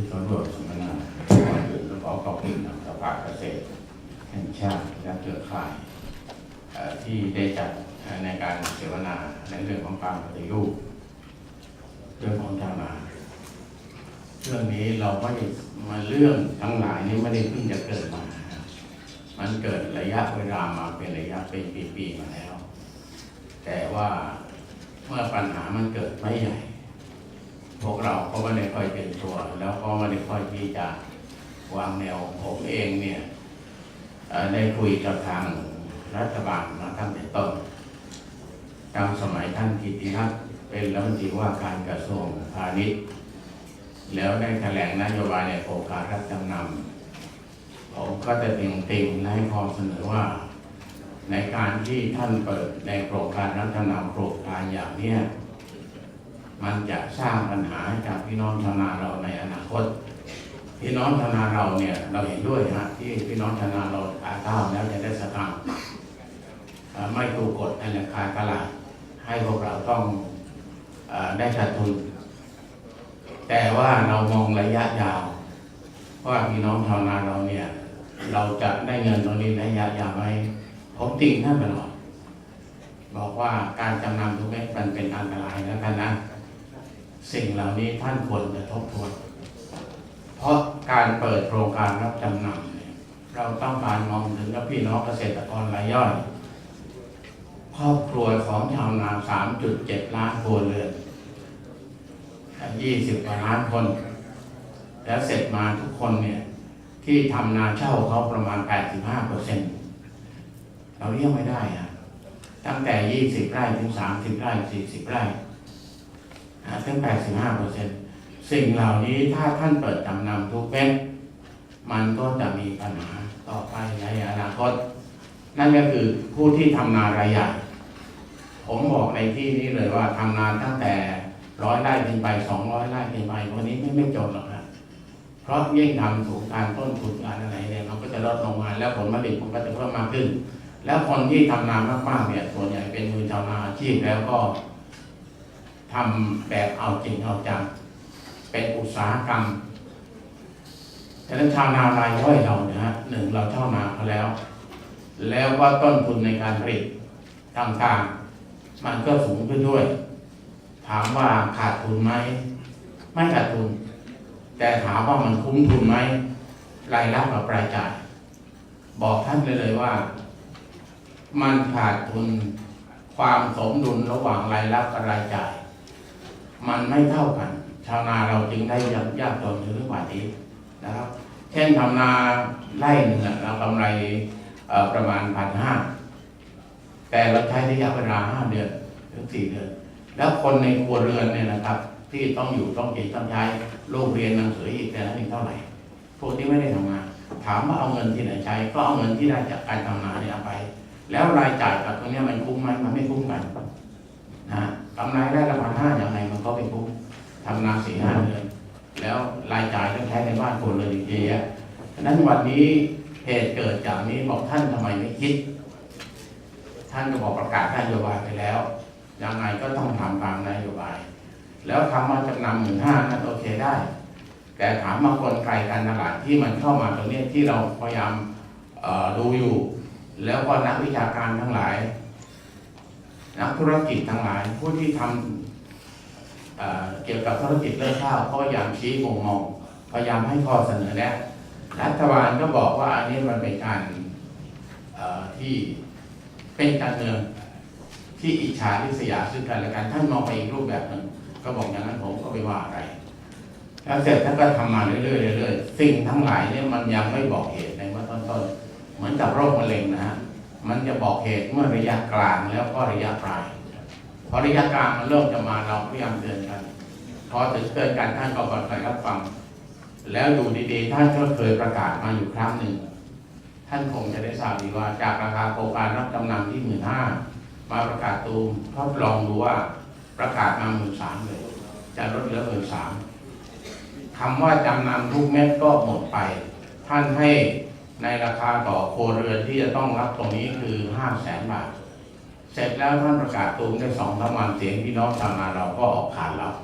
ที่เขาร่วมสัมมนาก่อนอื่นต้องขอขอบคุณทางสภาเกษตรแห่งชาติและเครือข่ายที่ได้จัดในการเสวนาในเรื่องของการปฏิรูปเรื่องของชาวนาเรื่องนี้เราไม่ได้มาเรื่องทั้งหลายนี้ไม่ได้เพิ่งจะเกิดมา มันเกิดระยะเวลามาเป็นระยะเป็นปีๆมาแล้ว แต่ว่าเมื่อปัญหามันเกิดไม่ใหญ่ พวกเราก็ไม่ได้ค่อยเป็นตัว แล้วก็ไม่ได้ค่อยที่จะวางแนวผมเองเนี่ยได้คุยกับทางรัฐบาลมาตั้งแต่ต้นตามสมัยท่านกิติรัตน์เป็นรัฐมนตรีว่าการกระทรวงพาณิชย์ แล้วได้แถลงนโยบายในโครงการรับจำนำผมก็จะติงติงๆและให้ข้อเสนอว่า ในการที่ท่านเปิดในโครงการรับจำนำโครงการอย่างเนี้ย มันจะสร้างปัญหาให้กับพี่น้องชาวนาเราในอนาคต พี่น้องชาวนาเราเนี่ยเราเห็นด้วยนะที่พี่น้องชาวนาเราขายข้าวแล้วจะได้สตางค์ไม่ถูกกฎในราคาตลาดให้พวกเราต้องออได้ขาดทุน แต่ว่าเรามองระยะยาวว่าพี่น้องชาวนาเราเนี่ย เราจะได้เงินตรงนี้ระยะยาวไหมผมติ่งท่านตลอดบอกว่าการจำนำทุกเม็ดมันเป็นอันตรายแล้วกันนะ สิ่งเหล่านี้ท่านควรจะทบทวน เพราะการเปิดโครงการรับจำนำเนี่ยเราต้องการมองถึงกับพี่น้องเกษตรกรรายย่อย ครอบครัวของชาวนา 3.7 ล้านครัวเรือน20กว่าล้านคน แล้วเสร็จมาทุกคนเนี่ยที่ทำนาเช่าเขาประมาณ 85เปอร์เซ็นต์เราเลี้ยงไม่ได้อะตั้งแต่ 20 ไร่ถึง 30 ไร่ 40 ไร่ นะถึง 85เปอร์เซ็นต์สิ่งเหล่านี้ถ้าท่านเปิดจำนำทุกเม็ดมันก็จะมีปัญหาต่อไปในอนาคต นั่นก็คือผู้ที่ทำนารายใหญ่ผมบอกในที่นี้เลยว่าทำนาตั้งแต่ร้อยไร่ขึ้นไปสองร้อยไร่ขึ้นไปวันนี้ไม่ไม่จนหรอกนะเพราะยิ่งทำสูงการต้นทุนการอะไรเนี่ยมันก็จะลดลงมาแล้วผลผลิตมันก็จะเพิ่มมากขึ้น แล้วคนที่ทำนามากๆเนี่ยส่วนใหญ่เป็นมือชาวนาอาชีพแล้วก็ ทำแบบเอาจริงเอาจัง เป็นอุตสาหกรรมฉะนั้นชาวนารายย่อยเราเนี่ยฮะหนึ่งเราเช่านาเขาแล้ว แล้วก็ต้นทุนในการผลิตต่างๆ มันก็สูงขึ้นด้วย ถามว่าขาดทุนไหม ไม่ขาดทุน แต่ถามว่ามันคุ้มทุนไหมรายรับกับรายจ่าย บอกท่านเลยเลยว่า มันขาดทุนความสมดุลระหว่างรายรับกับรายจ่าย มันไม่เท่ากัน ชาวนาเราจึงได้ยากยากจนถึงกวันนี้นะครับ เช่นทำนาไร่หนึ่งเรากำไรประมาณพันห้าแต่เราใช้ระยะเวลาห้าเดือนถึงสี่เดือน แล้วคนในครัวเรือนเนี่ยนะครับ ที่ต้องอยู่ต้องกินต้องใช้ลูกเรียนหนังสืออีกแต่ละหนึ่งเท่าไหร่พวกที่ไม่ได้ทำงาน ถามว่าเอาเงินที่ไหนใช้ ก็เอาเงินที่ได้จากการทำนาเนี่ยไป แล้วรายจ่ายกับตรงนี้มันคุ้มไหมมันไม่คุ้มกัน กำไรได้ละพันห้าอย่างไรมันก็ไม่คุ้มทำนาสี่ห้าเดือนแล้วรายจ่ายต้องใช้ในบ้านคนเลยเยอะแยะฉะนั้นวันนี้เหตุเกิดจากนี้บอกท่านทำไมไม่คิด ท่านก็บอกประกาศนโยบายไปแล้วยังไงก็ต้องทำตามนโยบาย แล้วคำว่าจำนำหมื่นห้านั้นโอเคได้ แต่ถามมากลไกการตลาดที่มันเข้ามาตรงนี้ที่เราพยายามดูอยู่ แล้วก็นักวิชาการทั้งหลาย นักธุรกิจทั้งหลายผู้ที่ทำเเกี่ยวกับธุรกิจเรื่องข้าวเขาพยายามชี้มุมมองพยายามให้ข้อเสนอแนะรัฐบาลก็บอกว่าอันนี้มันเป็นการที่เป็นการเมืองที่อิจฉาริษยาซึ่งกันและกันท่านมองไปอีกรูปแบบหนึ่งก็บอกอย่างนั้นผมก็ไม่ว่าอะไรแล้วเสร็จท่านก็ทำมาเรื่อยๆเรื่อยๆสิ่งทั้งหลายเนี่ยมันยังไม่บอกเหตุในเมื่อต้นๆเหมือนกับโรคมะเร็งนะฮะ มันจะบอกเหตุเมื่อระยะกลางแล้วก็ระยะปลายพอระยะกลางมันเริ่มจะมาเราพยายามเตือนกันพอถึงเตือนกันท่านก็เปิดใจรับฟัง แล้วอยู่ดีๆท่านก็เคยประกาศมาอยู่ครั้งหนึ่ง ท่านคงจะได้ทราบดีว่าจากราคาโครงการรับจำนำที่หมื่นห้ามาประกาศตูมทดลองดูว่าประกาศมาหมื่นสามเลย จะลดเหลือหมื่นสามคำว่าจำนำทุกเม็ดก็หมดไป ท่านให้ ในราคาต่อโครัวเรือนที่จะต้องรับตรงนี้คือห้าแสนบาท เสร็จแล้วท่านประกาศตูมได้สองสามวันเสียงพี่น้องชาวนาเราก็ออกขานรับ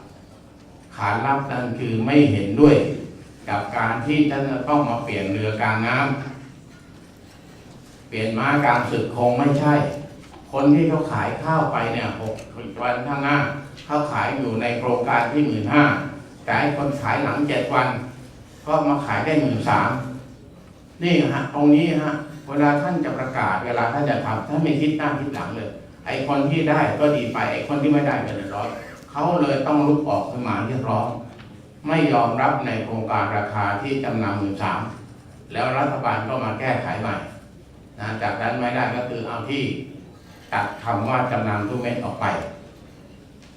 ขานรับนั่นคือไม่เห็นด้วยกับการที่ท่านจะต้องมาเปลี่ยนเรือกลางน้ำเปลี่ยนม้ากลางศึกคงไม่ใช่ คนที่เขาขายข้าวไปเนี่ยหกวันข้างหน้าเขาขายอยู่ในโครงการที่หมื่นห้าแต่คนขายหลังเจ็ดวัน ก็มาขายได้หมื่นสาม นี่ฮะตรงนี้ฮะเวลาท่านจะประกาศ เวลาท่านจะทำท่านไม่คิดหน้าคิดหลังเลย ไอคนที่ได้ก็ดีไปไอคนที่ไม่ได้ก็เดือดร้อนเขาเลยต้องลุกออกขึ้นมาเรียกร้อง ไม่ยอมรับในโครงการราคาที่จำนำหมื่นสามแล้วรัฐบาลก็มาแก้ไขใหม่นะจากนั้นไม่ได้ก็คือเอาที่ตัดคำว่าจำนำทุกเม็ดออกไป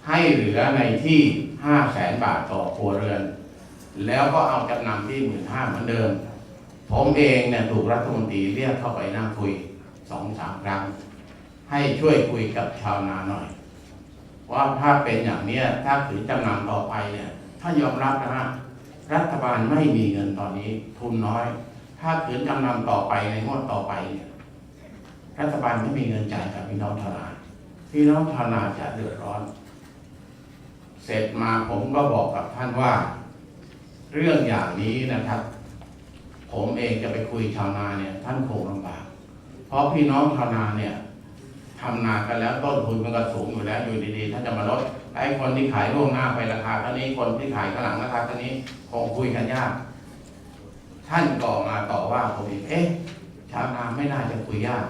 ให้เหลือในที่ห้าแสนบาทต่อครัวเรือน แล้วก็เอาจำนำที่หมื่นห้าเหมือนเดิม ผมเองเนี่ยถูกรัฐมนตรีเรียกเข้าไปนั่งคุยสองสามครั้ง ให้ช่วยคุยกับชาวนาหน่อย ว่าถ้าเป็นอย่างเนี้ยถ้าถือจำนำต่อไปเนี่ยถ้ายอมรับนะฮะรัฐบาลไม่มีเงินตอนนี้ทุนน้อย ถ้าถือจำนำต่อไปในงวดต่อไปเนี่ยรัฐบาลไม่มีเงินจ่ายกับพี่น้องชาวนาพี่น้องชาวนาจะเดือดร้อน เสร็จมาผมก็บอกกับท่านว่า เรื่องอย่างนี้นะครับ ผมเองจะไปคุยชาวนาเนี่ย ท่านคงลำบาก เพราะพี่น้องชาวนาเนี่ยทำนากันแล้วต้นทุนมันก็สูงอยู่แล้วอยู่ดีๆท่าจะมาลดไอ้คนที่ขายล่วงหน้าไปราคาเท่านี้คนที่ขายข้างหลังราคาเท่านี้คงคุยกันยาก ท่านก็มาต่อว่าผมอีกเอ๊ะชาวนาไม่น่าจะคุยยาก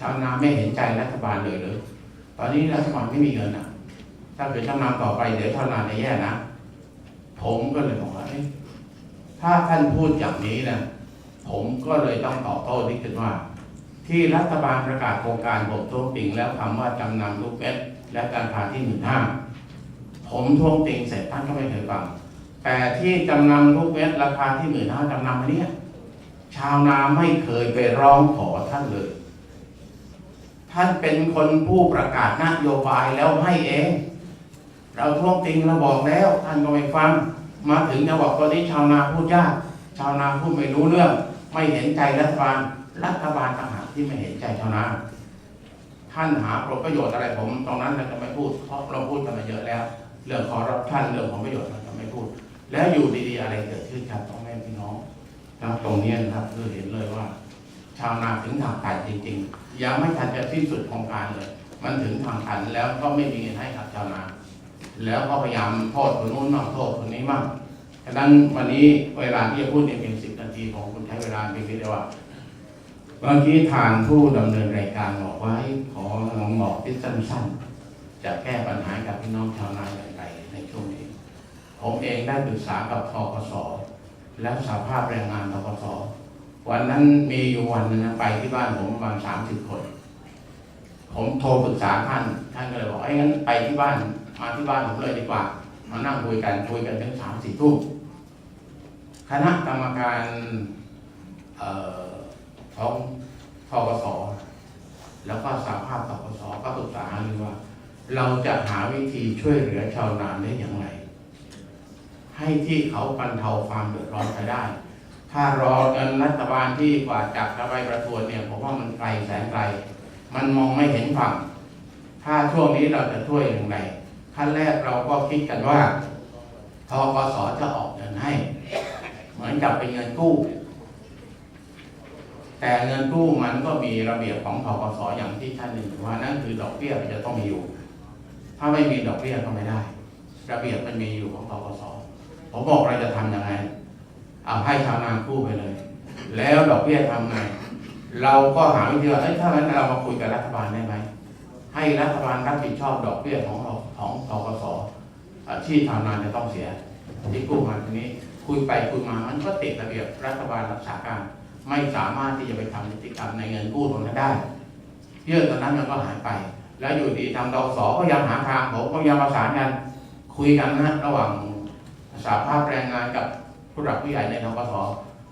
ชาวนาไม่เห็นใจรัฐบาลเลยหรือตอนนี้รัฐบาลไม่มีเงินอะ ถ้าเป็นจำนำต่อไปเดี๋ยวชาวนาจะแย่นะผมก็เลยบอกว่าเอ๊ะ ถ้าท่านพูดอย่างนี้นะผมก็เลยต้องตอบโต้ที่ขึ้นว่า ที่รัฐบาลประกาศโครงการผมทวงติงแล้วคำว่าจำนำลูกเม็ดและการพาที่หมื่นห้าผมทวงติงเสร็จท่านก็ไม่เคยฟังแต่ที่จำนำลูกเม็ดราคาที่หมื่นห้าจำนำอันเนี้ยชาวนาไม่เคยไปร้องขอท่านเลย ท่านเป็นคนผู้ประกาศนโยบายแล้วให้เอง เราทวงติงเราบอกแล้ว ท่านก็ไม่ฟัง มาถึงจะบอกตอนนี้ชาวนาพูดยาก ชาวนาพูดไม่รู้เรื่อง ไม่เห็นใจรัฐบาล รัฐบาลต่างหากที่ไม่เห็นใจชาวนา ท่านหาผลประโยชน์อะไรผม ตรงนั้นเราจะไม่พูดเพราะเราพูดกันมาเยอะแล้ว เรื่องขอรับท่านเรื่องของประโยชน์เราจะไม่พูด แล้วอยู่ดีๆอะไรเกิดขึ้นครับต้องแม่พี่น้องนะตรงนี้นะครับคือเห็นเลยว่า ชาวนาถึงทางตันจริง ๆ ยังไม่ทันจะสิ้นสุดโครงการเลย มันถึงทางตันแล้วก็ไม่มีเงินให้กับชาวนา แล้วก็พยายามโทษคนนู้นบ้างโทษคนนี้บ้างฉะนั้นวันนี้เวลาที่จะพูดเนี่ยเพียงสิบนาทีผมคุณใช้เวลาเพียงนิเดียวว่าเมื่อกี้ทางผู้ดำเนินรายการบอกว่าขอลองบอกที่สั้นๆ จะแก้ปัญหากับพี่น้องชาวนาอย่างไรในช่วงนี้ ผมเองได้ปรึกษากับทกสและสาภาพแรงงานทกสวันนั้นมีอยู่วันหนึงไปที่บ้านผมประมาณสามสิบคน ผมโทรปรึกษาท่าน ท่านก็เลยบอกไอ้งั้นไปที่บ้าน มาที่บ้านผมเลยดีกว่า มานั่งคุยกันคุยกันถึงสามสี่ทุ่มคณะกรรมการออของทกสแล้วก็สาภาพทกสก็ปรึกษาหารือว่า เราจะหาวิธีช่วยเหลือชาวนาได้อย่างไร ให้ที่เขาบรรเทาความเดือดร้อนไปได้ ถ้ารอเงินรัฐบาลที่กว่าจับจะไปประทวนเนี่ยผมว่ามันไกลแสนไกล มันมองไม่เห็นฝั่ง ถ้าช่วงนี้เราจะช่วยอย่างไร ขั้นแรกเราก็คิดกันว่าทกสจะออกเงินให้ เหมือนกับเป็นเงินกู้ แต่เงินกู้มันก็มีระเบียบของทกสอย่างที่ท่านหนึ่งว่านั่นคือดอกเบี้ยมันจะต้องมีอยู่ ถ้าไม่มีดอกเบี้ยก็ไม่ได้ ระเบียบมันมีอยู่ของทกสผมบอกเราจะทำยังไงเอาให้ชาวนากู้ไปเลย แล้วดอกเบี้ยทำไงเราก็หาวิธีว่าเอ้ยถ้างั้นเรามาคุยกับรัฐบาลได้ไหมให้รัฐบาลรับผิดชอบดอกเบี้ยของเรา ของทกสอ่ที่ชานจะต้องเสีย ที่กู้มาทีนี้คุยไปคุยมามันก็ติดระเบียบรัฐบาลรักษาการ ไม่สามารถที่จะไปทำนิติกรรมในเงินกู้ตรงนั้นได้เยื่อตอนนั้นมันก็หายไป แล้วอยู่ดีทางกสก็ยังหาทางผมก็ยังประสานกันคุยกันนะระหว่างสาภาพแรงงานกับผู้หลักผู้ใหญ่ในทกส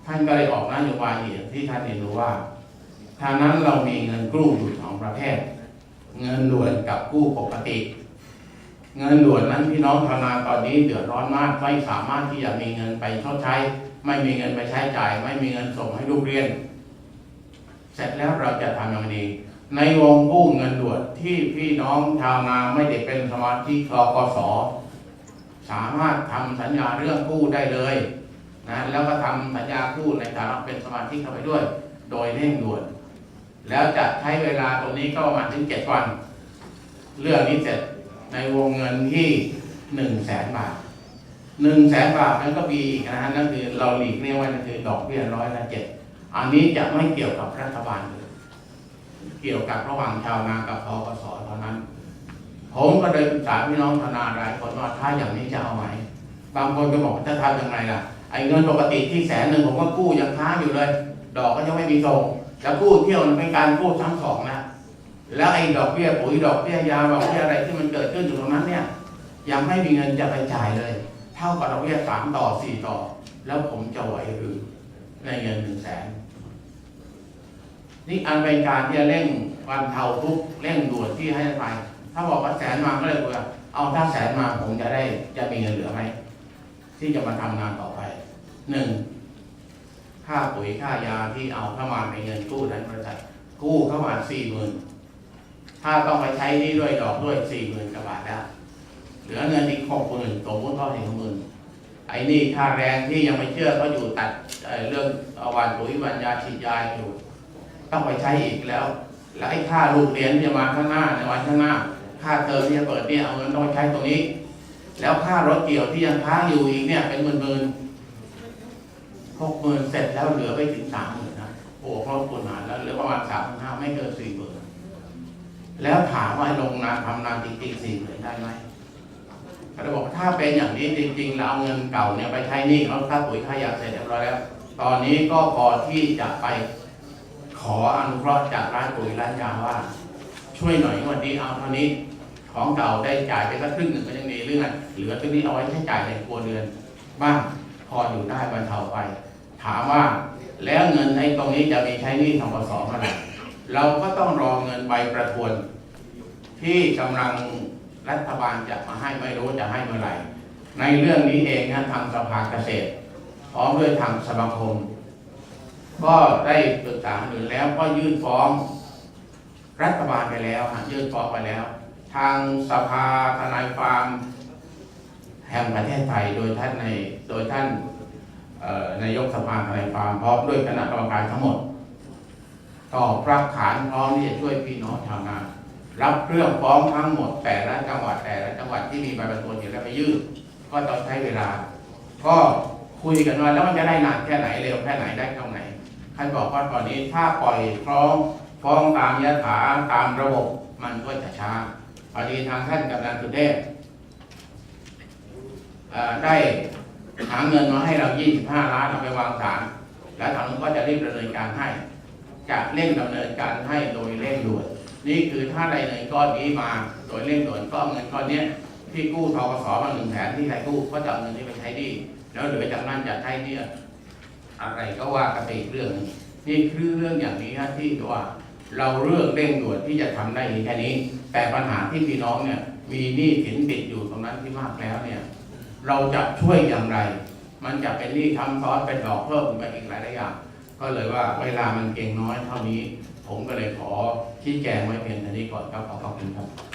ท่านก็เลยออกนโยบายอย่างที่ท่านเห็นรู้ว่าทางนั้นเรามีเงินกู้อยู่สองประเภทเงินด่วนกับกู้ปกติ เงินด่วนนั้นพี่น้องชาวนาตอนนี้เดือดร้อนมากไม่สามารถที่จะมีเงินไปชดใช้ ไม่มีเงินไปใช้จ่าย ไม่มีเงินส่งให้ลูกเรียน เสร็จแล้วเราจะทำอย่างไรดีในวงกู้เงินด่วนที่พี่น้องชาวนาไม่ได้เป็นสมาชิกกกสสามารถทำสัญญาเรื่องกู้ได้เลยนะแล้วก็ทำสัญญากู้ในฐานะเป็นสมาชิกเข้าไปด้วย โดยเร่งด่วน แล้วจะใช้เวลาตรงนี้ก็ประมาณถึงเจ็ดวัน เรื่องนี้เสร็จ ในวงเงินที่หนึ่งแสนบาทหนึ่งแสนบาทนั้นก็มีอีกนะฮะนั่นคือเราหลีกเลี่ยงไว้นั่นคือดอกเบี้ยร้อยละเจ็ดอันนี้จะไม่เกี่ยวกับรัฐบาลเลยเกี่ยวกับระหว่างชาวนากับทกสเท่านั้น ผมก็เลยปรึกษาพี่น้องธนาหลายคนว่าถ้าอย่างนี้จะเอาไหมบางคนก็บอกจะทำยังไงล่ะไอ้เงินปกติที่แสนหนึ่งผมก็กู้ยังค้างอยู่เลย ดอกก็ยังไม่มีส่งจะกู้เที่ยวเป็นการกู้ทั้งสองนะ แล้วไอ้ดอกเบี้ยปุ๋ยดอกเบี้ยยาดอกเบี้ยอะไรที่มันเกิดขึ้นอยู่ตรงนั้นเนี่ย ยังไม่มีเงินจะไปจ่ายเลย เท่ากับดอกเบี้ยสามต่อสี่ต่อ แล้วผมจะไหวหรือในเงินหนึ่งแสนนี่อันเป็นการที่จะเร่งวันเทาทุกเร่งด่วนที่ให้ไป ถ้าบอกว่าแสนมาก็เลยกว่าเอาถ้าแสนมาผมจะได้จะมีเงินเหลือไหมที่จะมาทำงานต่อไปหนึ่งค่าปุ๋ยค่ายาที่เอาเข้ามาในเงินกู้นั้นบริษัทกู้เข้ามาสี่หมื่น ถ้าต้องไปใช้นี่ด้วยดอกด้วยสี่หมื่นกว่าบาทแล้วเหลือเงินอีกหกหมื่นสมมติว่าถึงหมื่นไอ้นี่ค่าแรงที่ยังไม่เชื่อเขาอยู่ตัดเรื่องอวันปุ๋ยวันยาฉีดยาอยู่ ต้องไปใช้อีกแล้ว แล้วไอ้ค่าลูกเรียนที่จะมาข้างหน้าในวันข้างหน้า ค่าเทอมที่จะเปิดเนี่ยเอาเงินต้องไปใช้ตรงนี้ แล้วค่ารถเกี่ยวที่ยังค้างอยู่อีกเนี่ยเป็นหมื่นหมื่นหกหมื่นเสร็จแล้วเหลือไปถึงสามหมื่นนะโอ้ครอบครัวหารแล้วเหลือประมาณสามพันห้าไม่เกินสี่หมื่น แล้วถามว่าลงนานทำนานจริงๆสี่หมื่นได้ไหมเขาบอกถ้าเป็นอย่างนี้จริง ๆ เราเอาเงินเก่าเนี่ยไปใช้หนี้แล้วค่าปุ๋ยค่ายาเสร็จเรียบร้อยแล้ว ตอนนี้ก็พอที่จะไปขออนุเคราะห์จากร้านปุ๋ยร้านยาว่า ช่วยหน่อยวันนี้เอาเท่านี้ของเก่าได้จ่ายไปสักครึ่งหนึ่งก็ยังดีเรื่องอะไรเหลือตัวนี้เอาไว้ใช้จ่ายในครัวเรือนบ้างพออยู่ได้บรรเทาไป ถามว่าแล้วเงินในตรงนี้จะมีใช้หนี้ทกสเมื่อไหร่ เราก็ต้องรอเงินใบประทวน ที่กำลังรัฐบาลจะมาให้ไม่รู้จะให้เมื่อไหร่ ในเรื่องนี้เองนะทางสภาเกษตรพร้อมด้วยทางสมาคม ก็ได้ปรึกษาหรือแล้วก็ยื่นฟ้อง รัฐบาลไปแล้วยื่นฟ้องไปแล้ว ทางสภาทนายความแห่งประเทศไทยโดยท่านในโดยท่านนายกสภาทนายความพร้อมด้วยคณะกรรมการทั้งหมด ต่อบรับขานพร้อมที่จะช่วยพี่น้องชาวนารับเรื่องฟ้องทั้งหมดแต่ละจังหวัดแต่ละจังหวัดที่มีใบประทวนอยู่แล้วไปยื่นก็ต้องใช้เวลา ก็คุยกันว่าแล้วมันจะได้นานแค่ไหนเร็วแค่ไหนได้เท่าไหนท่านบอกว่าตอนนี้ถ้าปล่อยฟ้องฟ้องตามยถาตามระบบมันก็จะช้าพอดีทางท่านกำนันสุเทพได้หาเงินมาให้เรา 25 ล้านเอาไปวางศาลแล้วทางนู้นก็จะรีบดำเนินการให้ จะเร่งดำเนินการให้โดยเร่งด่วน นี่คือถ้าได้เงินก้อนนี้มาโดยเร่งด่วนก็เอาเงินก้อนเนี้ยที่กู้ทกสมาหนึ่งแสนที่ใครกู้ก็จะเอาเงินนี้ไปใช้หนี้แล้วเหลือจากนั้นจะใช้หนี่ยอะไรก็ว่ากันไปอีกเรื่องนี่คือเรื่องอย่างนี้ฮะที่ว่าเราเลือกเร่งด่วนที่จะทำได้แค่นี้ แต่ปัญหาที่พี่น้องเนี่ยมีหนี้สินติดอยู่ตรงนั้นที่มากแล้วเนี่ย เราจะช่วยอย่างไร มันจะเป็นหนี้ทำซ้อนเป็นดอกเพิ่มไปอีกหลายๆอย่าง ก็เลยว่าเวลามันเก่งน้อยเท่านี้ ผมก็เลยขอชี้แจงไว้เพียงเท่านี้ก่อนครับขอขอบคุณครับ